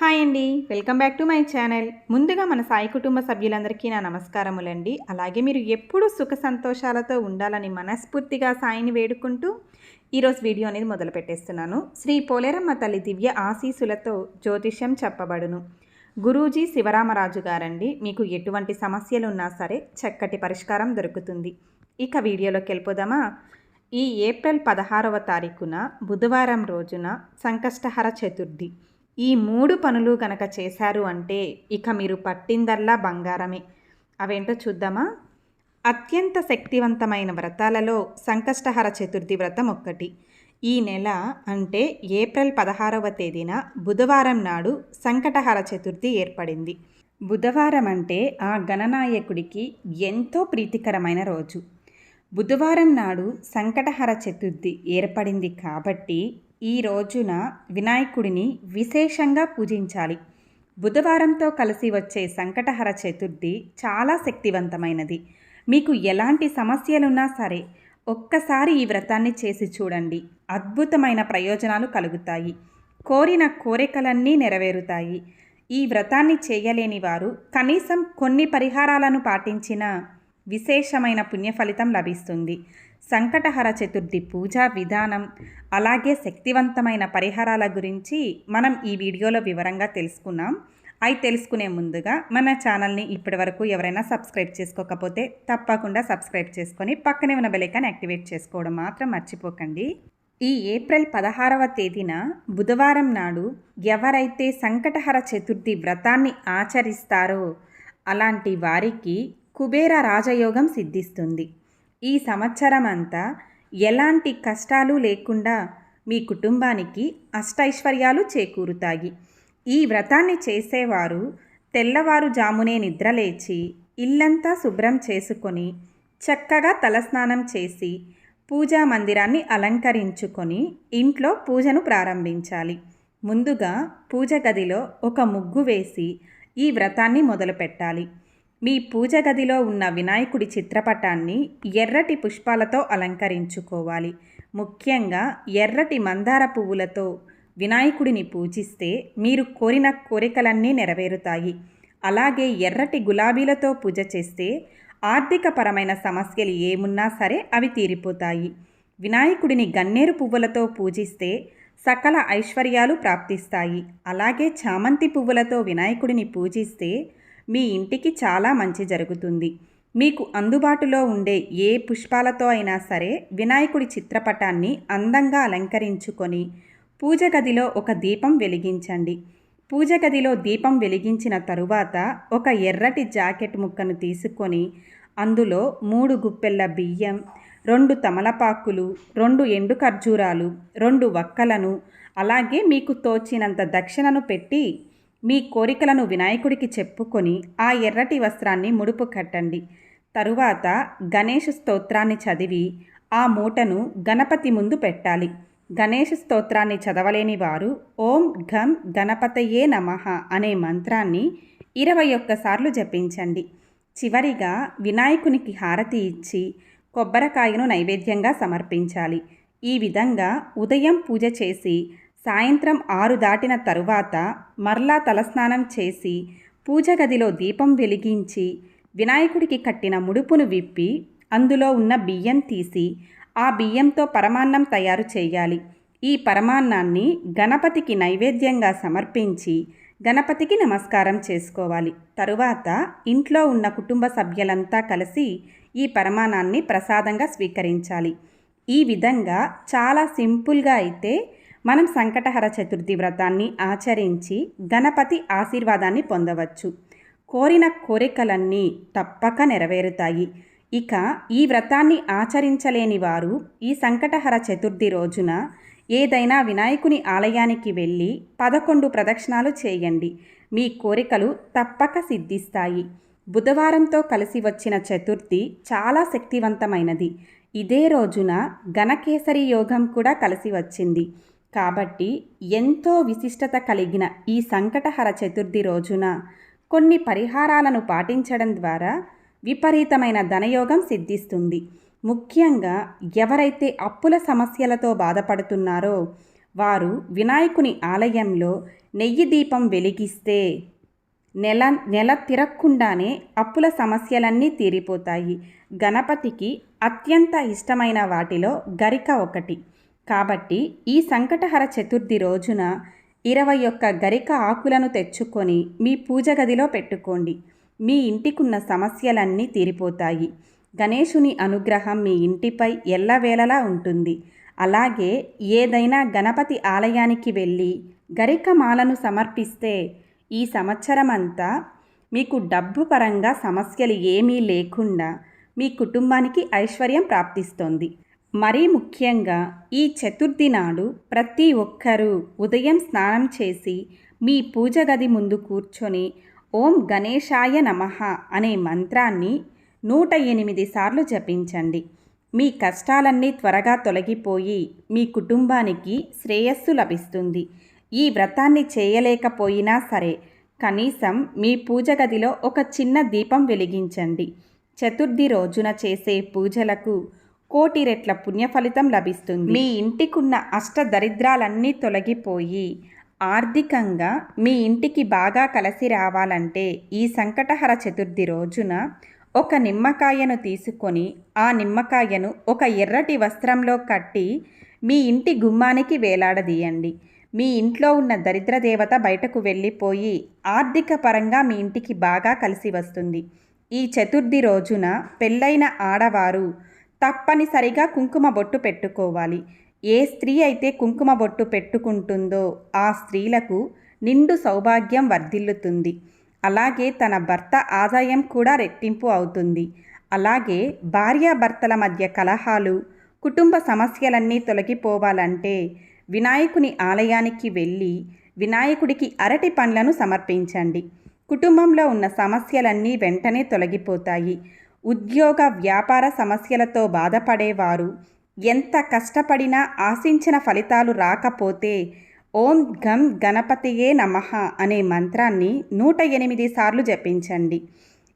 Hi అండి. Welcome back to my channel. ముందుగా మన సాయి కుటుంబ సభ్యులందరికీ నా నమస్కారములండి. అలాగే మీరు ఎప్పుడూ సుఖ సంతోషాలతో ఉండాలని మనస్ఫూర్తిగా సాయిని వేడుకుంటూ ఈరోజు వీడియో అనేది మొదలు పెట్టేస్తున్నాను. శ్రీ పోలేరమ్మ తల్లి దివ్య ఆశీసులతో జ్యోతిష్యం చెప్పబడును. గురూజీ శివరామరాజు గారండి. మీకు ఎటువంటి సమస్యలు ఉన్నా సరే చక్కటి పరిష్కారం దొరుకుతుంది. ఇక వీడియోలోకి వెళ్ళిపోదామా? ఈ ఏప్రిల్ పదహారవ తారీఖున బుధవారం రోజున సంకష్టహర చతుర్థి. ఈ మూడు పనులు కనుక చేశారు అంటే ఇక మీరు పట్టిందల్లా బంగారమే. అవేంటో చూద్దామా? అత్యంత శక్తివంతమైన వ్రతాలలో సంకష్టహర చతుర్థి వ్రతం ఒక్కటి. ఈ నెల అంటే ఏప్రిల్ పదహారవ తేదీన బుధవారం నాడు సంకటహర చతుర్థి ఏర్పడింది. బుధవారం అంటే ఆ గణనాయకుడికి ఎంతో ప్రీతికరమైన రోజు. బుధవారం నాడు సంకటహర చతుర్థి ఏర్పడింది కాబట్టి ఈ రోజున వినాయకుడిని విశేషంగా పూజించాలి. బుధవారంతో కలిసి వచ్చే సంకటహర చతుర్థి చాలా శక్తివంతమైనది. మీకు ఎలాంటి సమస్యలున్నా సరే ఒక్కసారి ఈ వ్రతాన్ని చేసి చూడండి. అద్భుతమైన ప్రయోజనాలు కలుగుతాయి. కోరిన కోరికలన్నీ నెరవేరుతాయి. ఈ వ్రతాన్ని చేయలేని వారు కనీసం కొన్ని పరిహారాలను పాటించినా విశేషమైన పుణ్యఫలితం లభిస్తుంది. సంకటహర చతుర్థి పూజా విధానం అలాగే శక్తివంతమైన పరిహారాల గురించి మనం ఈ వీడియోలో వివరంగా తెలుసుకున్నాం. అవి తెలుసుకునే ముందుగా మన ఛానల్ని ఇప్పటివరకు ఎవరైనా సబ్స్క్రైబ్ చేసుకోకపోతే తప్పకుండా సబ్స్క్రైబ్ చేసుకొని పక్కనే ఉన్న బెలైకాన్ యాక్టివేట్ చేసుకోవడం మాత్రం మర్చిపోకండి. ఈ ఏప్రిల్ పదహారవ తేదీన బుధవారం నాడు ఎవరైతే సంకటహర చతుర్థి వ్రతాన్ని ఆచరిస్తారో అలాంటి వారికి కుబేర రాజయోగం సిద్ధిస్తుంది. ఈ సంవత్సరం అంతా ఎలాంటి కష్టాలు లేకుండా మీ కుటుంబానికి అష్టైశ్వర్యాలు చేకూరుతాయి. ఈ వ్రతాన్ని చేసేవారు తెల్లవారుజామునే నిద్రలేచి ఇల్లంతా శుభ్రం చేసుకొని చక్కగా తలస్నానం చేసి పూజా మందిరాన్ని అలంకరించుకొని ఇంట్లో పూజను ప్రారంభించాలి. ముందుగా పూజ గదిలో ఒక ముగ్గు వేసి ఈ వ్రతాన్ని మొదలుపెట్టాలి. మీ పూజ గదిలో ఉన్న వినాయకుడి చిత్రపటాన్ని ఎర్రటి పుష్పాలతో అలంకరించుకోవాలి. ముఖ్యంగా ఎర్రటి మందార పువ్వులతో వినాయకుడిని పూజిస్తే మీరు కోరిన కోరికలన్నీ నెరవేరుతాయి. అలాగే ఎర్రటి గులాబీలతో పూజ చేస్తే ఆర్థికపరమైన సమస్యలు ఏమున్నా సరే అవి తీరిపోతాయి. వినాయకుడిని గన్నేరు పువ్వులతో పూజిస్తే సకల ఐశ్వర్యాలు ప్రాప్తిస్తాయి. అలాగే చామంతి పువ్వులతో వినాయకుడిని పూజిస్తే మీ ఇంటికి చాలా మంచి జరుగుతుంది. మీకు అందుబాటులో ఉండే ఏ పుష్పాలతో అయినా సరే వినాయకుడి చిత్రపటాన్ని అందంగా అలంకరించుకొని పూజ గదిలో ఒక దీపం వెలిగించండి. పూజ గదిలో దీపం వెలిగించిన తరువాత ఒక ఎర్రటి జాకెట్ ముక్కను తీసుకొని అందులో మూడు గుప్పెళ్ళ బియ్యం రెండు తమలపాకులు రెండు ఎండు ఖర్జూరాలు రెండు వక్కలను అలాగే మీకు తోచినంత దక్షిణను పెట్టి మీ కోరికలను వినాయకుడికి చెప్పుకొని ఆ ఎర్రటి వస్త్రాన్ని ముడుపు కట్టండి. తరువాత గణేష్ స్తోత్రాన్ని చదివి ఆ మూటను గణపతి ముందు పెట్టాలి. గణేష్ స్తోత్రాన్ని చదవలేని వారు ఓం ఘం గణపతయే నమః అనే మంత్రాన్ని ఇరవై ఒక్కసార్లు జపించండి. చివరిగా వినాయకునికి హారతి ఇచ్చి కొబ్బరికాయను నైవేద్యంగా సమర్పించాలి. ఈ విధంగా ఉదయం పూజ చేసి సాయంత్రం ఆరు దాటిన తరువాత మరలా తలస్నానం చేసి పూజ గదిలో దీపం వెలిగించి వినాయకుడికి కట్టిన ముడుపును విప్పి అందులో ఉన్న బియ్యం తీసి ఆ బియ్యంతో పరమాన్నం తయారు చేయాలి. ఈ పరమాన్నాన్ని గణపతికి నైవేద్యంగా సమర్పించి గణపతికి నమస్కారం చేసుకోవాలి. తరువాత ఇంట్లో ఉన్న కుటుంబ సభ్యులంతా కలిసి ఈ పరమాణాన్ని ప్రసాదంగా స్వీకరించాలి. ఈ విధంగా చాలా సింపుల్గా అయితే మనం సంకటహర చతుర్థి వ్రతాన్ని ఆచరించి గణపతి ఆశీర్వాదాన్ని పొందవచ్చు. కోరిన కోరికలన్నీ తప్పక నెరవేరుతాయి. ఇక ఈ వ్రతాన్ని ఆచరించలేని వారు ఈ సంకటహర చతుర్థి రోజున ఏదైనా వినాయకుని ఆలయానికి వెళ్ళి పదకొండు ప్రదక్షిణాలు చేయండి. మీ కోరికలు తప్పక సిద్ధిస్తాయి. బుధవారంతో కలిసి వచ్చిన చతుర్థి చాలా శక్తివంతమైనది. ఇదే రోజున గణకేసరి యోగం కూడా కలిసి వచ్చింది. కాబట్టి ఎంతో విశిష్టత కలిగిన ఈ సంకటహర చతుర్థి రోజున కొన్ని పరిహారాలను పాటించడం ద్వారా విపరీతమైన ధనయోగం సిద్ధిస్తుంది. ముఖ్యంగా ఎవరైతే అప్పుల సమస్యలతో బాధపడుతున్నారో వారు వినాయకుని ఆలయంలో నెయ్యి దీపం వెలిగిస్తే నెల నెల తిరక్కుండానే అప్పుల సమస్యలన్నీ తీరిపోతాయి. గణపతికి అత్యంత ఇష్టమైన వాటిలో గరిక ఒకటి. కాబట్టి ఈ సంకటహర చతుర్థి రోజున ఇరవై ఒక్క గరిక ఆకులను తెచ్చుకొని మీ పూజ గదిలో పెట్టుకోండి. మీ ఇంటికున్న సమస్యలన్నీ తీరిపోతాయి. గణేశుని అనుగ్రహం మీ ఇంటిపై ఎల్లవేళలా ఉంటుంది. అలాగే ఏదైనా గణపతి ఆలయానికి వెళ్ళి గరిక మాలను సమర్పిస్తే ఈ సంవత్సరం అంతా మీకు డబ్బు పరంగా సమస్యలు ఏమీ లేకుండా మీ కుటుంబానికి ఐశ్వర్యం ప్రాప్తిస్తుంది. మరీ ముఖ్యంగా ఈ చతుర్థి నాడు ప్రతి ఒక్కరూ ఉదయం స్నానం చేసి మీ పూజ గది ముందు కూర్చొని ఓం గణేశాయ నమః అనే మంత్రాన్ని నూట ఎనిమిది సార్లు జపించండి. మీ కష్టాలన్నీ త్వరగా తొలగిపోయి మీ కుటుంబానికి శ్రేయస్సు లభిస్తుంది. ఈ వ్రతాన్ని చేయలేకపోయినా సరే కనీసం మీ పూజ గదిలో ఒక చిన్న దీపం వెలిగించండి. చతుర్థి రోజున చేసే పూజలకు కోటి రెట్ల పుణ్యఫలితం లభిస్తుంది. మీ ఇంటికున్న అష్ట దరిద్రాలన్నీ తొలగిపోయి ఆర్థికంగా మీ ఇంటికి బాగా కలిసి రావాలంటే ఈ సంకటహర చతుర్థి రోజున ఒక నిమ్మకాయను తీసుకొని ఆ నిమ్మకాయను ఒక ఎర్రటి వస్త్రంలో కట్టి మీ ఇంటి గుమ్మానికి వేలాడదీయండి. మీ ఇంట్లో ఉన్న దరిద్ర దేవత బయటకు వెళ్ళిపోయి ఆర్థిక పరంగా మీ ఇంటికి బాగా కలిసి వస్తుంది. ఈ చతుర్థి రోజున పెళ్ళైన ఆడవారు తప్పనిసరిగా కుంకుమ బొట్టు పెట్టుకోవాలి. ఏ స్త్రీ అయితే కుంకుమ బొట్టు పెట్టుకుంటుందో ఆ స్త్రీలకు నిండు సౌభాగ్యం వర్ధిల్లుతుంది. అలాగే తన భర్త ఆదాయం కూడా రెట్టింపు అవుతుంది. అలాగే భార్యాభర్తల మధ్య కలహాలు కుటుంబ సమస్యలన్నీ తొలగిపోవాలంటే వినాయకుని ఆలయానికి వెళ్ళి వినాయకుడికి అరటి పండ్లను సమర్పించండి. కుటుంబంలో ఉన్న సమస్యలన్నీ వెంటనే తొలగిపోతాయి. ఉద్యోగ వ్యాపార సమస్యలతో బాధపడేవారు. ఎంత కష్టపడినా ఆశించిన ఫలితాలు రాకపోతే ఓం గం గణపతియే నమః అనే మంత్రాన్ని నూట ఎనిమిది సార్లు జపించండి.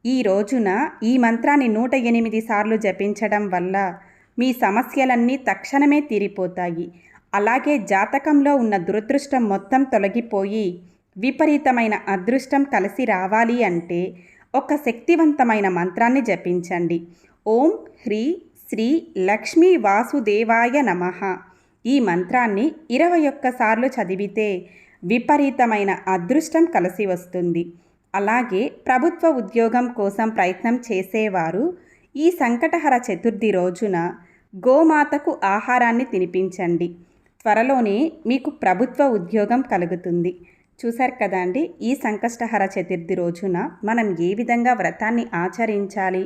ఈ రోజున ఈ మంత్రాన్ని నూట ఎనిమిది సార్లు జపించడం వల్ల మీ సమస్యలన్నీ తక్షణమే తీరిపోతాయి. అలాగే జాతకంలో ఉన్న దురదృష్టం మొత్తం తొలగిపోయి విపరీతమైన అదృష్టం కలిసి రావాలి అంటే ఒక శక్తివంతమైన మంత్రాన్ని జపించండి. ఓం హ్రీ శ్రీ లక్ష్మీ వాసుదేవాయ నమః. ఈ మంత్రాన్ని ఇరవై ఒక్కసార్లు చదివితే విపరీతమైన అదృష్టం కలిసి వస్తుంది. అలాగే ప్రభుత్వ ఉద్యోగం కోసం ప్రయత్నం చేసేవారు ఈ సంకటహర చతుర్థి రోజున గోమాతకు ఆహారాన్ని తినిపించండి. త్వరలోనే మీకు ప్రభుత్వ ఉద్యోగం కలుగుతుంది. చూశారు కదండి ఈ సంకష్టహర చతుర్థి రోజున మనం ఏ విధంగా వ్రతాన్ని ఆచరించాలి?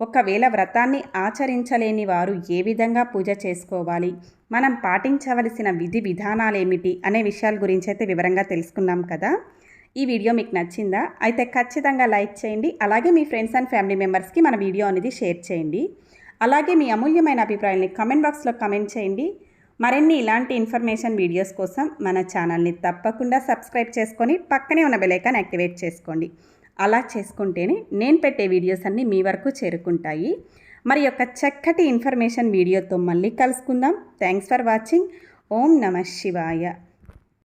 ఒకవేళ వ్రతాన్ని ఆచరించలేని వారు ఏ విధంగా పూజ చేసుకోవాలి? మనం పాటించవలసిన విధి విధానాలేమిటి? అనే విషయాల గురించి అయితే వివరంగా తెలుసుకున్నాం కదా? ఈ వీడియో మీకు నచ్చిందా? అయితే ఖచ్చితంగా లైక్ చేయండి. అలాగే మీ ఫ్రెండ్స్ అండ్ ఫ్యామిలీ మెంబర్స్కి మన వీడియో అనేది షేర్ చేయండి. అలాగే మీ అమూల్యమైన అభిప్రాయాన్ని కమెంట్ బాక్స్లో కమెంట్ చేయండి. మరిన్ని ఇలాంటి ఇన్ఫర్మేషన్ వీడియోస్ కోసం మన ఛానల్ని తప్పకుండా సబ్స్క్రైబ్ చేసుకొని పక్కనే ఉన్న బెలైకాన్ యాక్టివేట్ చేసుకోండి. అలా చేసుకుంటేనే నేను పెట్టే వీడియోస్ అన్నీ మీ వరకు చేరుకుంటాయి. మరి యొక్క చక్కటి ఇన్ఫర్మేషన్ వీడియోతో మళ్ళీ కలుసుకుందాం. థ్యాంక్స్ ఫర్ వాచింగ్ ఓం నమ శివాయ.